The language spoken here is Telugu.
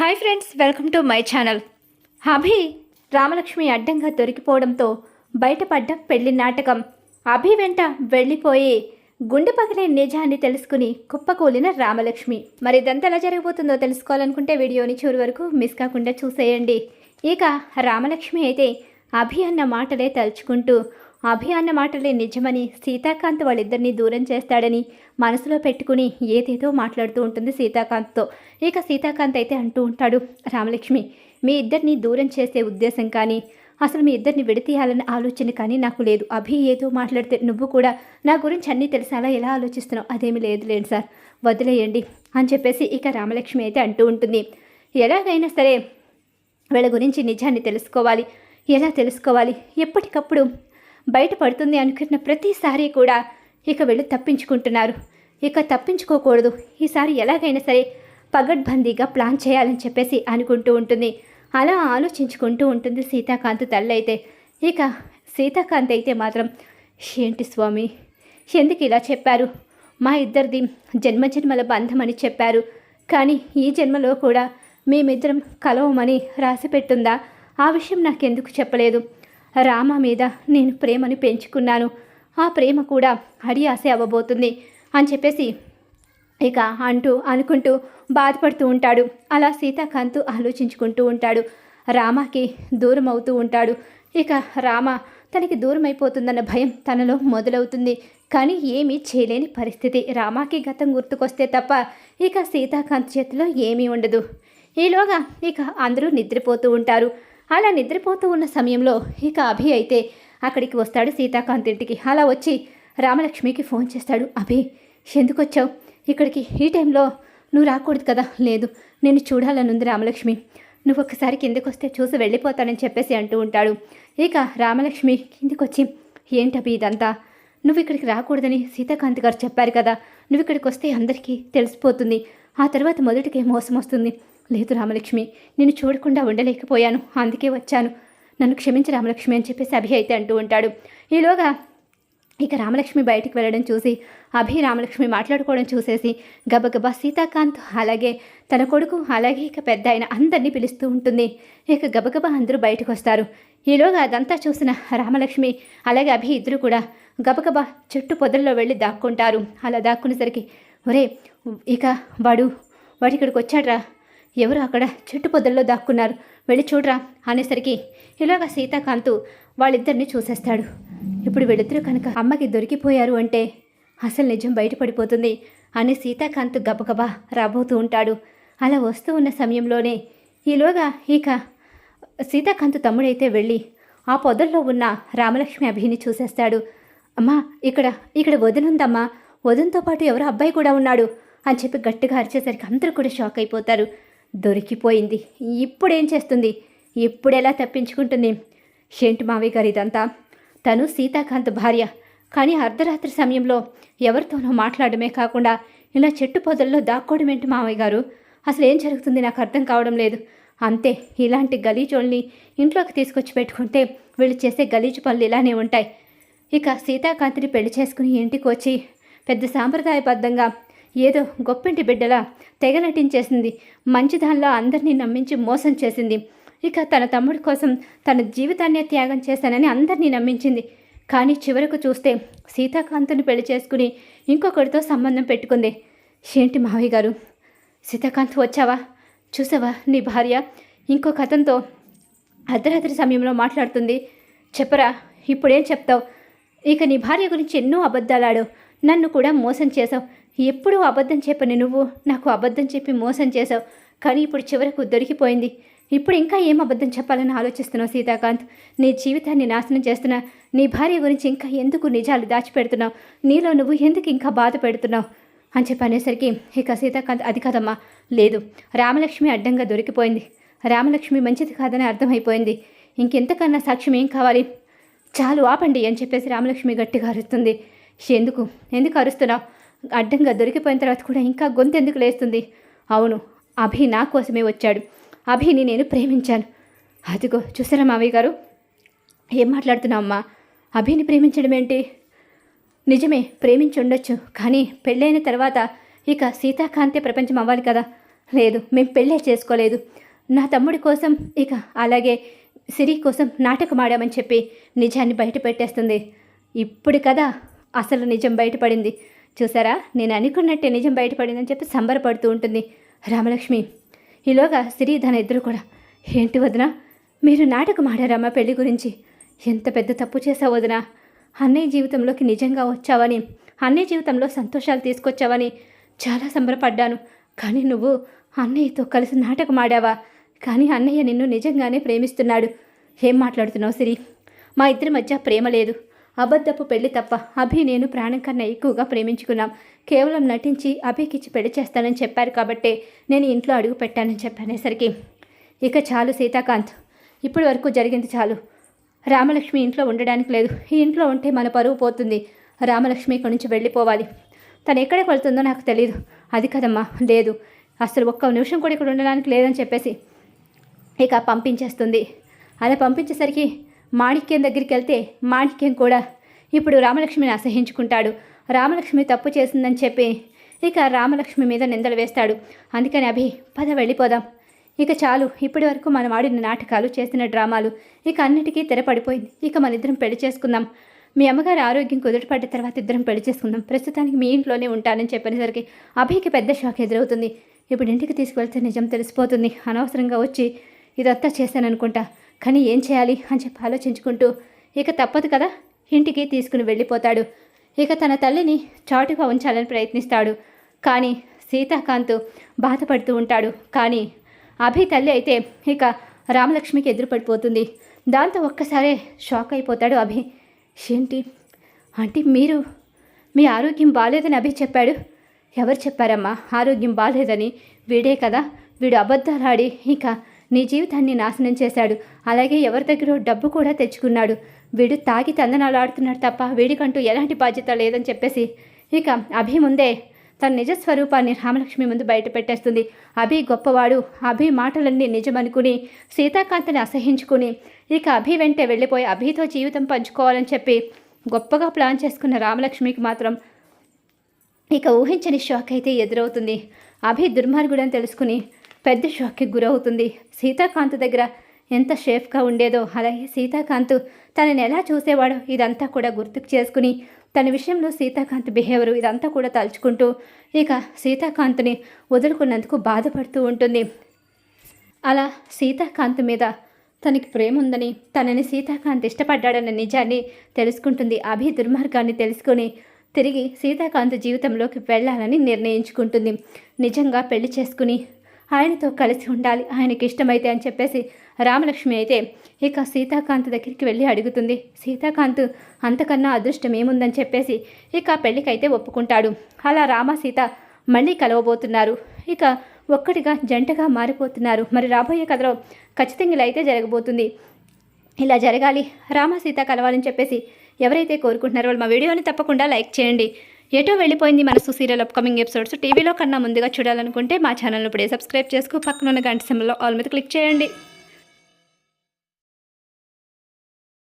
Hi friends welcome to my channel. Abhi Ramalakshmi అడ్డంగా దొరికిపోవడంతో బయటపడ్డ పెళ్ళి నాటకం. అభి వెంట వెళ్ళిపోయి గుండె పగిలే నిజాన్ని తెలుసుకుని కుప్పకూలిన రామలక్ష్మి. మరి ఇదంతా ఎలా జరగబోతుందో తెలుసుకోవాలనుకుంటే వీడియోని చివరి వరకు మిస్ కాకుండా చూసేయండి. ఇక రామలక్ష్మి అయితే అభి అన్న మాటలే తలుచుకుంటూ అభి అన్న మాటలే నిజమని సీతాకాంత్ వాళ్ళిద్దరిని దూరం చేస్తాడని మనసులో పెట్టుకుని ఏదేదో మాట్లాడుతూ ఉంటుంది సీతాకాంత్తో. ఇక సీతాకాంత్ అయితే అంటూ ఉంటాడు రామలక్ష్మి మీ ఇద్దరిని దూరం చేసే ఉద్దేశం కానీ అసలు మీ ఇద్దరిని విడతీయాలనే ఆలోచన కానీ నాకు లేదు. అభి ఏదో మాట్లాడితే నువ్వు కూడా నా గురించి అన్నీ తెలిసాలా? ఎలా ఆలోచిస్తున్నావు? అదేమీ లేదు లేదు సార్. వదిలేయండి అని చెప్పేసి ఇక రామలక్ష్మి అయితే అంటూ ఉంటుంది. ఎలాగైనా సరే వీళ్ళ గురించి నిజాన్ని తెలుసుకోవాలి. ఎలా తెలుసుకోవాలి? ఎప్పటికప్పుడు బయటపడుతుంది అనుకున్న ప్రతిసారి కూడా ఇక వెళ్ళి తప్పించుకుంటున్నారు. ఇక తప్పించుకోకూడదు. ఈసారి ఎలాగైనా సరే పగడ్బందీగా ప్లాన్ చేయాలని చెప్పేసి అనుకుంటూ ఉంటుంది. అలా ఆలోచించుకుంటూ ఉంటుంది సీతాకాంత్ తల్లి అయితే ఇక సీతాకాంత్ అయితే మాత్రం ఏంటి స్వామి? ఎందుకు ఇలా చెప్పారు? మా ఇద్దరిది జన్మజన్మల బంధం అని చెప్పారు. కానీ ఈ జన్మలో కూడా మేమిద్దరం కలవమని రాసి పెట్టుందా? ఆ విషయం నాకెందుకు చెప్పలేదు. రామ మీద నేను ప్రేమను పెంచుకున్నాను. ఆ ప్రేమ కూడా అడియాసే అవ్వబోతుంది అని చెప్పేసి ఇక అంటూ అనుకుంటూ బాధపడుతూ ఉంటాడు. అలా సీతాకాంత్ ఆలోచించుకుంటూ ఉంటాడు. రామకి దూరం అవుతూ ఉంటాడు. ఇక రామ తనకి దూరం అయిపోతుందన్న భయం తనలో మొదలవుతుంది. కానీ ఏమీ చేయలేని పరిస్థితి. రామాకి గతం గుర్తుకొస్తే తప్ప ఇక సీతాకాంత్ చేతిలో ఏమీ ఉండదు. ఈలోగా ఇక అందరూ నిద్రపోతూ ఉంటారు. అలా నిద్రపోతూ ఉన్న సమయంలో ఇక అభి అయితే అక్కడికి వస్తాడు సీతాకాంత్ ఇంటికి అలా వచ్చి రామలక్ష్మికి ఫోన్ చేస్తాడు. అభి ఎందుకు వచ్చావు ఇక్కడికి ఈ టైంలో నువ్వు రాకూడదు కదా? లేదు నేను చూడాలనుంది రామలక్ష్మి. నువ్వు ఒకసారి కిందకు వస్తే చూసి వెళ్ళిపోతానని చెప్పేసి అంటూ ఉంటాడు. ఇక రామలక్ష్మి కిందకు వచ్చి ఏంటభి ఇదంతా? నువ్వు ఇక్కడికి రాకూడదని సీతాకాంత్ గారు చెప్పారు కదా. నువ్వు ఇక్కడికి వస్తే అందరికీ తెలిసిపోతుంది. ఆ తర్వాత మొదటికే మోసం వస్తుంది లేదు రామలక్ష్మి నేను చూడకుండా ఉండలేకపోయాను. అందుకే వచ్చాను. నన్ను క్షమించి రామలక్ష్మి అని చెప్పేసి అభి అయితే అంటూ ఉంటాడు. ఈలోగా ఇక రామలక్ష్మి బయటికి వెళ్ళడం చూసి అభి రామలక్ష్మి మాట్లాడుకోవడం చూసేసి గబగబా సీతాకాంత్ అలాగే తన కొడుకు అలాగే ఇక పెద్ద ఆయన అందరినీ పిలుస్తూ ఉంటుంది. ఇక గబగబా అందరూ బయటకు వస్తారు. ఈలోగా అదంతా చూసిన రామలక్ష్మి అలాగే అభి ఇద్దరు కూడా గబగబా చెట్టు పొదల్లో వెళ్ళి దాక్కుంటారు. అలా దాక్కునేసరికి ఒరే ఇక వాడు వాడు ఇక్కడికి వచ్చాడ్రా. ఎవరు అక్కడ చెట్టు పొదల్లో దాక్కున్నారు? వెళ్ళి చూడరా అనేసరికి ఇలాగ సీతాకాంతు వాళ్ళిద్దరిని చూసేస్తాడు. ఇప్పుడు వీళ్ళిద్దరూ కనుక అమ్మకి దొరికిపోయారు అంటే అసలు నిజం బయటపడిపోతుంది అని సీతాకాంత్ గబగబా రాబోతూ ఉంటాడు. అలా వస్తూ ఉన్న సమయంలోనే ఈలోగా ఇక సీతాకాంత్ తమ్ముడైతే వెళ్ళి ఆ పొదల్లో ఉన్న రామలక్ష్మి అభిని చూసేస్తాడు. అమ్మా ఇక్కడ ఇక్కడ వదినుందమ్మా. వదినతో పాటు ఎవరో అబ్బాయి కూడా ఉన్నాడు అని చెప్పి గట్టిగా అరిచేసరికి అందరూ కూడా షాక్ అయిపోతారు. దొరికిపోయింది. ఇప్పుడేం చేస్తుంది? ఇప్పుడెలా తప్పించుకుంటుంది? షెంట్ మావయ్య గారు ఇదంతా. తను సీతాకాంత్ భార్య. కానీ అర్ధరాత్రి సమయంలో ఎవరితోనో మాట్లాడమే కాకుండా ఇలా చెట్టు పొదల్లో దాక్కోవడం ఏంటి మావయ్య గారు? అసలు ఏం జరుగుతుంది? నాకు అర్థం కావడం లేదు. అంతే ఇలాంటి గలీజోల్ని ఇంట్లోకి తీసుకొచ్చి పెట్టుకుంటే వీళ్ళు చేసే గలీజు పనులు ఇలానే ఉంటాయి. ఇక సీతాకాంతిని పెళ్ళి చేసుకుని ఇంటికి వచ్చి పెద్ద సాంప్రదాయబద్ధంగా ఏదో గొప్పింటి బిడ్డలా తెగ నటించేసింది. మంచిదానిలో అందరినీ నమ్మించి మోసం చేసింది. ఇక తన తమ్ముడి కోసం తన జీవితాన్నే త్యాగం చేశానని అందరినీ నమ్మించింది. కానీ చివరకు చూస్తే సీతాకాంత్ని పెళ్ళి చేసుకుని ఇంకొకరితో సంబంధం పెట్టుకుంది. ఏంటి మావయ్య గారు? సీతాకాంత్ వచ్చావా? చూసావా నీ భార్య? ఇంకో కథంతో అర్ధరాత్రి సమయంలో మాట్లాడుతుంది. చెప్పరా ఇప్పుడేం చెప్తావు? ఇక నీ భార్య గురించి ఎన్నో అబద్ధాలాడు. నన్ను కూడా మోసం చేసావు ఎప్పుడూ అబద్ధం చెప్పని నువ్వు? నాకు అబద్ధం చెప్పి మోసం చేసావు కానీ ఇప్పుడు చివరకు దొరికిపోయింది. ఇప్పుడు ఇంకా ఏం అబద్ధం చెప్పాలని ఆలోచిస్తున్నావు సీతాకాంత్? నీ జీవితాన్ని నాశనం చేస్తున్నా నీ భార్య గురించి ఇంకా ఎందుకు నిజాలు దాచిపెడుతున్నావు? నీలో నువ్వు ఎందుకు ఇంకా బాధ పెడుతున్నావు? అని చెప్పనేసరికి ఇక సీతాకాంత్ అది కాదమ్మా. లేదు రామలక్ష్మి అడ్డంగా దొరికిపోయింది. రామలక్ష్మి మంచిది కాదని అర్థమైపోయింది. ఇంకెంతకన్నా సాక్ష్యం ఏం కావాలి? చాలు ఆపండి అని చెప్పేసి రామలక్ష్మి గట్టిగా అరుస్తుంది. ఎందుకు? ఎందుకు అరుస్తున్నావు? అడ్డంగా దొరికిపోయిన తర్వాత కూడా ఇంకా గొంతు ఎందుకు లేస్తుంది? అవును అభి నా కోసమే వచ్చాడు. అభిని నేను ప్రేమించాను. అదిగో చూసారా మావయ్య గారు? ఏం మాట్లాడుతున్నావు అమ్మా? అభిని ప్రేమించడం ఏంటి? నిజమే ప్రేమించి ఉండొచ్చు కానీ పెళ్ళైన తర్వాత ఇక సీతాకాంతే ప్రపంచం అవ్వాలి కదా. లేదు మేము పెళ్ళే చేసుకోలేదు. నా తమ్ముడి కోసం ఇక అలాగే సిరి కోసం నాటకం ఆడామని చెప్పి నిజాన్ని బయట పెట్టేస్తుంది. ఇప్పుడు కదా అసలు నిజం బయటపడింది. చూసారా? నేను అనుకున్నట్టే నిజం బయటపడిందని చెప్పి సంబరపడుతూ ఉంటుంది రామలక్ష్మి. ఈలోగా సిరి తన ఇద్దరు కూడా. ఏంటి వదినా? మీరు నాటకం ఆడారమ్మా పెళ్ళి గురించి. ఎంత పెద్ద తప్పు చేసావు వదినా? అన్నయ్య జీవితంలోకి నిజంగా వచ్చావని అన్నయ్య జీవితంలో సంతోషాలు తీసుకొచ్చావని చాలా సంబరపడ్డాను. కానీ నువ్వు అన్నయ్యతో కలిసి నాటకం ఆడావా? కానీ అన్నయ్య నిన్ను నిజంగానే ప్రేమిస్తున్నాడు. ఏం మాట్లాడుతున్నావు సిరి? మా ఇద్దరి మధ్య ప్రేమ లేదు. అబద్ధపు పెళ్ళి తప్ప అభి నేను ప్రాణం కన్నా ఎక్కువగా ప్రేమించుకున్నాం. కేవలం నటించి అభికిచ్చి పెళ్ళి చేస్తానని చెప్పారు కాబట్టే నేను ఇంట్లో అడుగు పెట్టానని చెప్పనేసరికి. ఇక చాలు సీతాకాంత్. ఇప్పటి వరకు జరిగింది చాలు. రామలక్ష్మి ఇంట్లో ఉండడానికి లేదు. ఈ ఇంట్లో ఉంటే మన పరువు పోతుంది. రామలక్ష్మి ఇక్కడి నుంచి వెళ్ళిపోవాలి. తను ఎక్కడికి వెళ్తుందో నాకు తెలియదు అది కదమ్మా లేదు. అసలు ఒక్క నిమిషం కూడా ఇక్కడ ఉండడానికి లేదని చెప్పేసి ఇక పంపించేస్తుంది. అలా పంపించేసరికి మాణిక్యం దగ్గరికి వెళ్తే మాణిక్యం కూడా. ఇప్పుడు రామలక్ష్మిని అసహించుకుంటాడు. రామలక్ష్మి తప్పు చేసిందని చెప్పి ఇక రామలక్ష్మి మీద నిందలు వేస్తాడు. అందుకని అభి పద వెళ్ళిపోదాం. ఇక చాలు ఇప్పటి వరకు మనం ఆడిన నాటకాలు చేసిన డ్రామాలు ఇక అన్నిటికీ తెరపడిపోయింది ఇక మన ఇద్దరం పెళ్ళి చేసుకుందాం. మీ అమ్మగారి ఆరోగ్యం కుదుటపడ్డ తర్వాత ఇద్దరం పెళ్ళి చేసుకుందాం. ప్రస్తుతానికి మీ ఇంట్లోనే ఉంటానని చెప్పేసరికి అభికి పెద్ద షాక్ ఎదురవుతుంది. ఇప్పుడు ఇంటికి తీసుకువెళ్తే నిజం తెలిసిపోతుంది. అనవసరంగా వచ్చి ఇదంతా చేశాననుకుంటా. కానీ ఏం చేయాలి అని చెప్పి ఆలోచించుకుంటూ ఇక తప్పదు కదా ఇంటికి తీసుకుని వెళ్ళిపోతాడు. ఇక తన తల్లిని చాటుగా ఉంచాలని ప్రయత్నిస్తాడు. కానీ సీతాకాంత్ బాధపడుతూ ఉంటాడు. కానీ అభి తల్లి అయితే ఇక రామలక్ష్మికి ఎదురుపడిపోతుంది. దాంతో ఒక్కసారే షాక్ అయిపోతాడు అభి. ఏంటి? అంటే మీరు మీ ఆరోగ్యం బాగాలేదని అభి చెప్పాడు? ఎవరు చెప్పారమ్మా? ఆరోగ్యం బాగాలేదని వీడే కదా వీడు అబద్ధాలు ఆడి ఇక నీ జీవితాన్ని నాశనం చేశాడు. అలాగే ఎవరి దగ్గర డబ్బు కూడా తెచ్చుకున్నాడు. వీడు తాగి తందనాలు ఆడుతున్నాడు తప్ప వీడికంటూ ఎలాంటి బాధ్యత లేదని చెప్పేసి. ఇక అభి ముందే తన నిజ స్వరూపాన్ని రామలక్ష్మి ముందు బయట పెట్టేస్తుంది. అభి గొప్పవాడు. అభి మాటలన్నీ నిజమనుకుని సీతాకాంతని అసహించుకుని ఇక అభి వెంటే వెళ్ళిపోయి అభితో జీవితం పంచుకోవాలని చెప్పి గొప్పగా ప్లాన్ చేసుకున్న రామలక్ష్మికి మాత్రం ఇక ఊహించని షాక్ అయితే ఎదురవుతుంది. అభి దుర్మార్గుడని తెలుసుకుని పెద్ద షాక్కి గురవుతుంది. సీతాకాంత్ దగ్గర ఎంత షేఫ్గా ఉండేదో అలాగే సీతాకాంత్ తనని ఎలా చూసేవాడో ఇదంతా కూడా గుర్తుకు చేసుకుని తన విషయంలో సీతాకాంత్ బిహేవియర్ ఇదంతా కూడా తలుచుకుంటూ ఇక సీతాకాంత్ని వదులుకున్నందుకు బాధపడుతూ ఉంటుంది. అలా సీతాకాంత్ మీద తనకి ప్రేమ ఉందని తనని సీతాకాంత్ ఇష్టపడ్డాడన్న నిజాన్ని తెలుసుకుంటుంది. అభి దుర్మార్గాన్ని తెలుసుకొని తిరిగి సీతాకాంత్ జీవితంలోకి వెళ్ళాలని నిర్ణయించుకుంటుంది. నిజంగా పెళ్ళి చేసుకుని ఆయనతో కలిసి ఉండాలి. ఆయనకి ఇష్టమైతే అని చెప్పేసి రామలక్ష్మి అయితే ఇక సీతాకాంత్ దగ్గరికి వెళ్ళి అడుగుతుంది. సీతాకాంత్ అంతకన్నా అదృష్టం ఏముందని చెప్పేసి ఇక పెళ్ళికైతే ఒప్పుకుంటాడు. అలా రామ సీత మళ్ళీ కలవబోతున్నారు. ఇక ఒక్కటిగా జంటగా మారిపోతున్నారు. మరి రాబోయే కథలో ఖచ్చితంగా ఇలా అయితే జరగబోతుంది. ఇలా జరగాలి. రామ సీత కలవాలని చెప్పేసి ఎవరైతే కోరుకుంటున్నారో వాళ్ళు మా వీడియోని తప్పకుండా లైక్ చేయండి. ఎటో వెళ్ళిపోయింది మనసు సీరియల్ అప్కమింగ్ ఎపిసోడ్స్ టీవీలో కన్నా ముందుగా చూడాలనుకుంటే మా ఛానల్ ఇప్పుడే సబ్స్క్రైబ్ చేసుకో. పక్కన ఉన్న గంట సింబల్లో ఆల్ మీద క్లిక్ చేయండి.